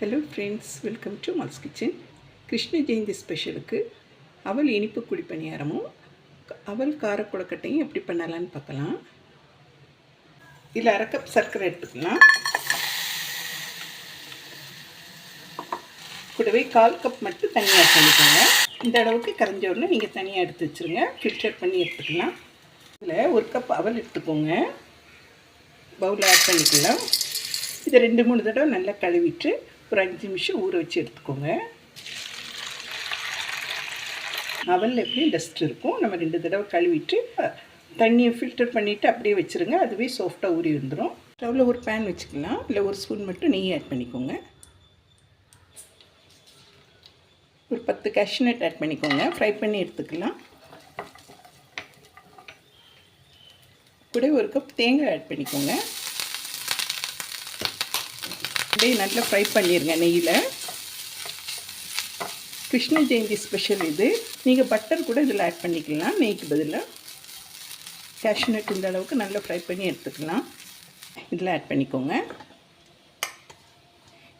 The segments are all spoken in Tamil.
Hello friends welcome to Mal's kitchen Krishna Jayanti ஸ்பெஷலுக்கு அவல் இனிப்பு குழி பணியாரமும் அவல் கார எப்படி பண்ணலான்னு பார்க்கலாம். இதில் அரை கப் சர்க்கரை எடுத்துக்கலாம். கூடவே கால் கப் மட்டும் தனியாக ஆட் பண்ணிக்கோங்க இந்த அளவுக்கு கரைஞ்ச உடனே நீங்கள் தனியாக எடுத்து வச்சுருங்க. ஃபில்டர் பண்ணி எடுத்துக்கலாம். இதில் ஒரு கப் அவல் எடுத்துக்கோங்க. பவுலில் ஆட் பண்ணிக்கலாம். இதை ரெண்டு மூணு தடவை நல்லா கழுவிட்டு ஒரு அஞ்சு நிமிஷம் ஊற வச்சு எடுத்துக்கோங்க. அவலில் எப்படியும் டஸ்ட் இருக்கும். நம்ம ரெண்டு தடவை கழுவிட்டு தண்ணியை ஃபில்டர் பண்ணிவிட்டு அப்படியே வச்சுருங்க. அதுவே சாஃப்டாக ஊறி வந்துடும் ஸ்டவ்வில் ஒரு பேன் வச்சுக்கலாம். இல்லை ஒரு ஸ்பூன் மட்டும் நெய் ஆட் பண்ணிக்கோங்க. ஒரு பத்து கேஷ்நட் ஆட் பண்ணிக்கோங்க. ஃப்ரை பண்ணி எடுத்துக்கலாம். கூட ஒரு கப் தேங்காய் ஆட் பண்ணிக்கோங்க. அப்படியே நல்லா ஃப்ரை பண்ணிடுங்க நெய்யில். கிருஷ்ண ஜெயந்தி ஸ்பெஷல் இது. நீங்கள் பட்டர் கூட இதில் ஆட் பண்ணிக்கலாம். நெய்க்கு பதிலாக கேஷ்நட் இந்த அளவுக்கு நல்லா ஃப்ரை பண்ணி எடுத்துக்கலாம். இதில் ஆட் பண்ணிக்கோங்க.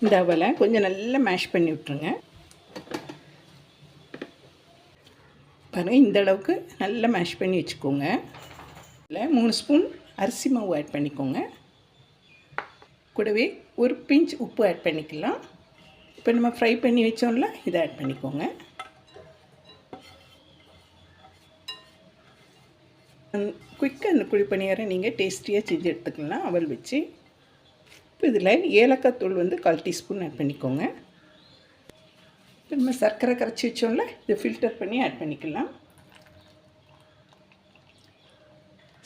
இந்த அவலை கொஞ்சம் நல்லா மேஷ் பண்ணி விட்ருங்க பாருங்கள் இந்த அளவுக்கு நல்லா மேஷ் பண்ணி வச்சுக்கோங்க. இதில் மூணு ஸ்பூன் அரிசி மாவு ஆட் பண்ணிக்கோங்க. கூடவே ஒரு பிஞ்ச் உப்பு ஆட் பண்ணிக்கலாம். இப்போ நம்ம ஃப்ரை பண்ணி வச்சோம்ல இதை ஆட் பண்ணிக்கோங்க. குயிக்காக அந்த குழி பணியாரம் நீங்கள் டேஸ்டியாக செஞ்சு எடுத்துக்கலாம் அவல் வச்சு. இப்போ இதில் ஏலக்காய் தூள் வந்து கால் டீஸ்பூன் ஆட் பண்ணிக்கோங்க. இப்போ நம்ம சர்க்கரை கரைச்சி வச்சோம்ல இதை ஃபில்டர் பண்ணி ஆட் பண்ணிக்கலாம்.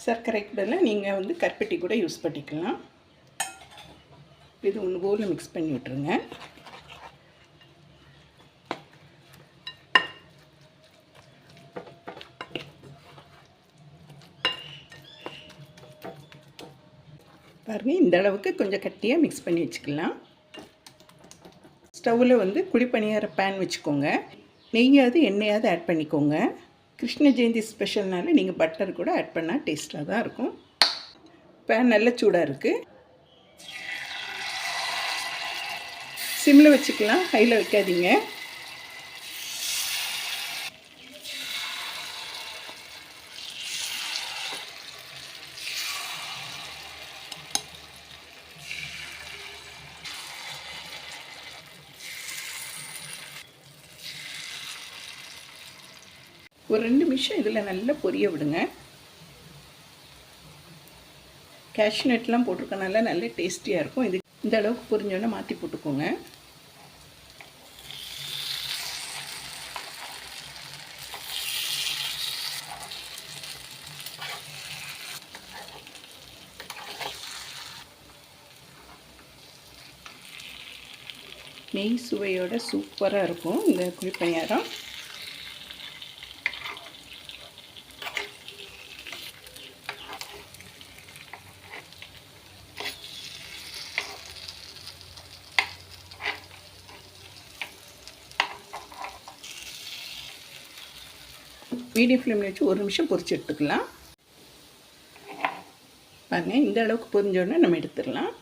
சர்க்கரைக்கு பதிலாக நீங்கள் வந்து கருப்பட்டி கூட யூஸ் பண்ணிக்கலாம். இது ஒன்று போல் மிக்ஸ் பண்ணி விட்ருங்க பாருங்கள் இந்த அளவுக்கு கொஞ்சம் கட்டியாக மிக்ஸ் பண்ணி வச்சுக்கலாம். ஸ்டவ்வில் வந்து குழிப்பணியார பேன் வச்சுக்கோங்க. நெய்யாவது எண்ணெயாவது ஆட் பண்ணிக்கோங்க. கிருஷ்ண ஜெயந்தி ஸ்பெஷல்னால நீங்கள் பட்டர் கூட ஆட் பண்ணால் டேஸ்ட்டாக தான் இருக்கும். பேன் நல்ல சூடாக இருக்குது சிம்மில் வச்சுக்கலாம் ஹையில் வைக்காதீங்க. ஒரு ரெண்டு நிமிஷம் இதில் நல்லா பொரிய விடுங்க. கேஷ்நட்லாம் போட்டிருக்கனால நல்ல டேஸ்டியாக இருக்கும். இது இந்த அளவுக்கு பொரிஞ்சோன்னே மாற்றி போட்டுக்கோங்க. நெய் சுவையோட சூப்பராக இருக்கும் இந்த குழிப்பணியாரம். மீடியம் ஃப்ளேமில் வச்சு ஒரு நிமிஷம் பொறிச்சு எடுத்துக்கலாம். பாருங்கள் இந்த அளவுக்கு பொரிஞ்சோடனே நம்ம எடுத்துடலாம்.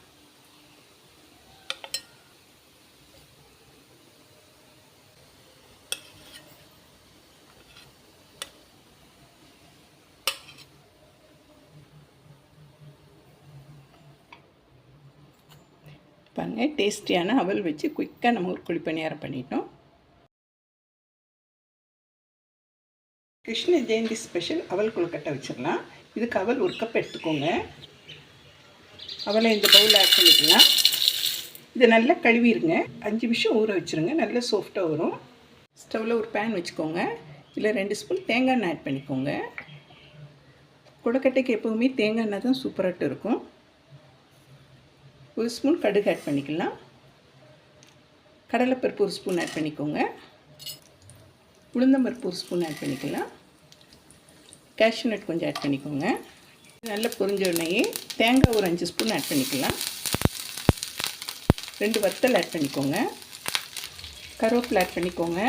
பாருங்கள் டேஸ்டியான அவல் வச்சு குயிக்காக நம்ம ஒரு குழி பணியாரம் பண்ணிட்டோம். கிருஷ்ண ஜெயந்தி ஸ்பெஷல் அவல் கொழுக்கட்டை வச்சிடலாம். இதுக்கு அவல் ஒரு கப் எடுத்துக்கோங்க. அவளை இந்த பவுலில் ஆட் பண்ணிக்கலாம். இதை நல்லா கழுவிடுங்க. அஞ்சு நிமிஷம் ஊற வச்சுருங்க. நல்லா சாஃப்டாக வரும். ஸ்டவ்வில் ஒரு பேன் வச்சுக்கோங்க. இதில் ரெண்டு ஸ்பூன் தேங்காய் எண்ணெய் ஆட் பண்ணிக்கோங்க. கொடக்கட்டைக்கு எப்போவுமே தேங்காய் எண்ணெய் தான் சூப்பராகிட்டு இருக்கும். ஒரு ஸ்பூன் கடுகு ஆட் பண்ணிக்கலாம். கடலைப்பருப்பு ஒரு ஸ்பூன் ஆட் பண்ணிக்கோங்க. உளுந்தம்பருப்பு ஒரு ஸ்பூன் ஆட் பண்ணிக்கலாம். கேஷ்யூ நட் கொஞ்சம் ஆட் பண்ணிக்கோங்க. நல்லா பொரிஞ்ச உடனேயே தேங்காய் ஒரு அஞ்சு ஸ்பூன் ஆட் பண்ணிக்கலாம். ரெண்டு வத்தல் ஆட் பண்ணிக்கோங்க. கருவேப்பில் ஆட் பண்ணிக்கோங்க.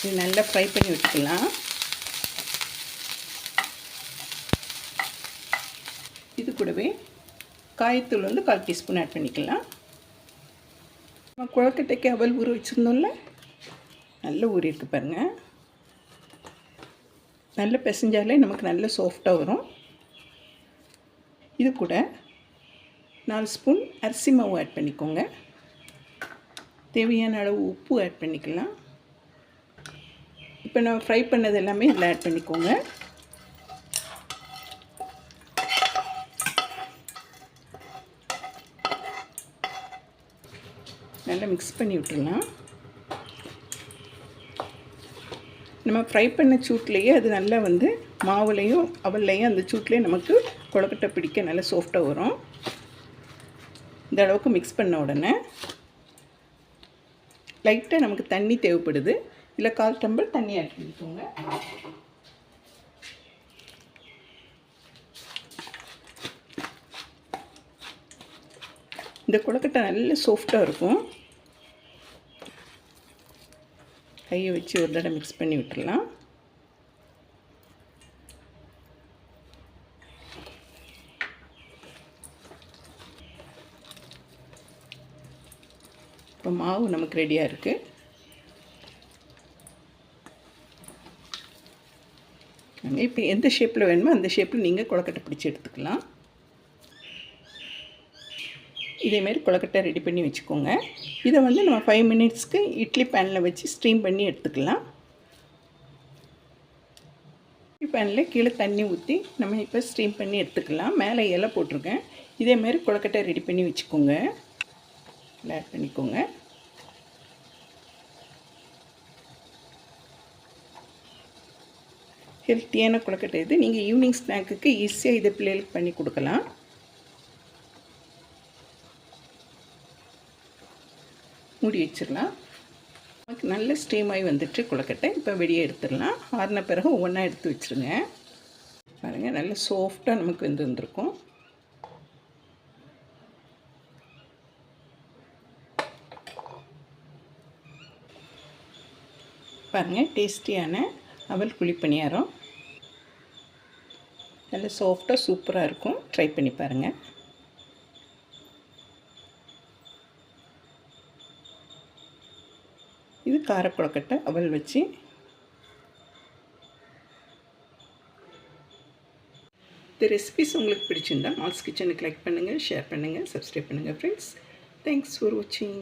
இது நல்லா ஃப்ரை பண்ணி விட்டுக்கலாம். இது கூடவே காயத்தூள் வந்து கால் டீஸ்பூன் ஆட் பண்ணிக்கலாம். நம்ம குழக்கட்டைக்கு அவல் ஊற வச்சுருந்தோம்ல நல்ல ஊறி இருக்குது பாருங்கள் நல்ல பிசைஞ்சாலே நமக்கு நல்ல சாஃப்டாக வரும். இது கூட நாலு ஸ்பூன் அரிசி மாவு ஆட் பண்ணிக்கோங்க. தேவையான அளவு உப்பு ஆட் பண்ணிக்கலாம். இப்போ நான் ஃப்ரை பண்ணது எல்லாமே இதில் ஆட் பண்ணிக்கோங்க. நல்லா மிக்ஸ் பண்ணி விட்டுடலாம் நம்ம ஃப்ரை பண்ண சூட்லேயே அது நல்லா வந்து மாவுலேயும் அவல்லையும் அந்த சூட்லேயும் நமக்கு கொழக்கட்டை பிடிக்க நல்லா சாஃப்டாக வரும். இந்த அளவுக்கு மிக்ஸ் பண்ண உடனே லைட்டாக நமக்கு தண்ணி தேவைப்படுது. இல்லை கால் டம்பிள் தண்ணி ஆட் பண்ணிக்கோங்க. இந்த கொழுக்கட்டை நல்ல சாஃப்டாக இருக்கும். கையை வச்சு ஒரு தடவை மிக்ஸ் பண்ணி விட்டுடலாம். இப்போ மாவு நமக்கு ரெடியாக இருக்குது இப்போ எந்த ஷேப்பில் வேணுமோ அந்த ஷேப்பில் நீங்கள் கொழக்கட்டை பிடிச்சி எடுத்துக்கலாம். இதேமாரி கொழக்கட்டை ரெடி பண்ணி வச்சுக்கோங்க. இதை வந்து நம்ம ஃபைவ் மினிட்ஸ்க்கு இட்லி பேனில் வச்சு ஸ்டீம் பண்ணி எடுத்துக்கலாம். இட்லி பேனில் கீழே தண்ணி ஊற்றி நம்ம இப்போ ஸ்டீம் பண்ணி எடுத்துக்கலாம். மேலே இலை போட்டிருக்கேன். இதேமாரி கொழக்கட்டை ரெடி பண்ணி வச்சுக்கோங்க. ஆட் பண்ணிக்கோங்க. ஹெல்த்தியான கொழுக்கட்டை இது. நீங்கள் ஈவினிங் ஸ்நாக்குக்கு ஈஸியாக இதை பிள்ளைகளுக்கு பண்ணி கொடுக்கலாம். மூடி வச்சிடலாம். நமக்கு நல்ல ஸ்டீம் ஆகி வந்துட்டு கொழுக்கட்டை. இப்போ வெளியே எடுத்துடலாம். ஆறின பிறகு ஒவ்வொன்றா எடுத்து வச்சுருங்க. பாருங்கள் நல்ல சாஃப்டாக நமக்கு வந்து வந்திருக்கும். பாருங்கள் டேஸ்டியான அவல் குழி பணியாரம் நல்ல சாஃப்டாக சூப்பராக இருக்கும். ட்ரை பண்ணி பாருங்கள் காரக்குழக்கட்டை அவல் வச்சு இந்த ரெசிபிஸ் உங்களுக்கு பிடிச்சிருந்தா மால்ஸ் கிச்சனுக்கு லைக் பண்ணுங்கள் ஷேர் பண்ணுங்கள் சப்ஸ்கிரைப் பண்ணுங்கள் ஃப்ரெண்ட்ஸ் தேங்க்ஸ் ஃபார் வாட்சிங்